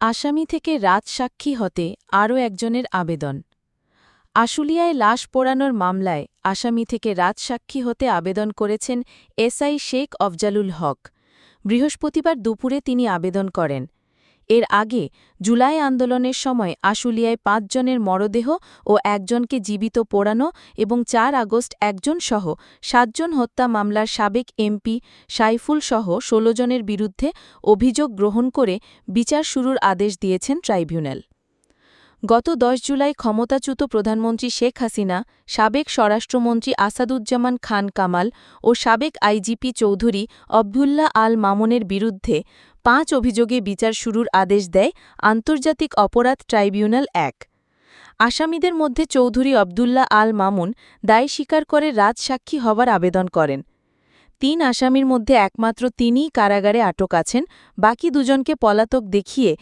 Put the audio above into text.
আসামি থেকে রাত সাক্ষী হতে আরও একজনের আবেদন। আশুলিয়ায় লাশ পোড়ানোর মামলায় আসামি থেকে রাত সাক্ষী হতে আবেদন করেছেন এসআই শেখ অফজালুল হক। বৃহস্পতিবার দুপুরে তিনি আবেদন করেন। এর আগে জুলাই আন্দোলনের সময় আশুলিয়ায় পাঁচজনের মরদেহ ও একজনকে জীবিত পোড়ানো এবং চার আগস্ট একজন সহ সাতজন হত্যা মামলার সাবেক এমপি সাইফুল সহ ১৬ জনের বিরুদ্ধে অভিযোগ গ্রহণ করে বিচার শুরুর আদেশ দিয়েছেন ট্রাইব্যুনাল। গত ১০ জুলাই ক্ষমতাচ্যুত প্রধানমন্ত্রী শেখ হাসিনা, সাবেক স্বরাষ্ট্রমন্ত্রী আসাদুজ্জামান খান কামাল ও সাবেক আইজিপি চৌধুরী অবদুল্লাহ আল মামুনের বিরুদ্ধে পাঁচ অভিযোগে বিচার শুরুর আদেশ দেয় আন্তর্জাতিক অপরাধ ট্রাইব্যুনাল এক। আসামিদের মধ্যে চৌধুরী আবদুল্লা আল মামুন দায় স্বীকার করে রাজসাক্ষী হবার আবেদন করেন। তিন আসামির মধ্যে একমাত্র তিনিই কারাগারে আটক আছেন, বাকি দুজনকে পলাতক দেখিয়ে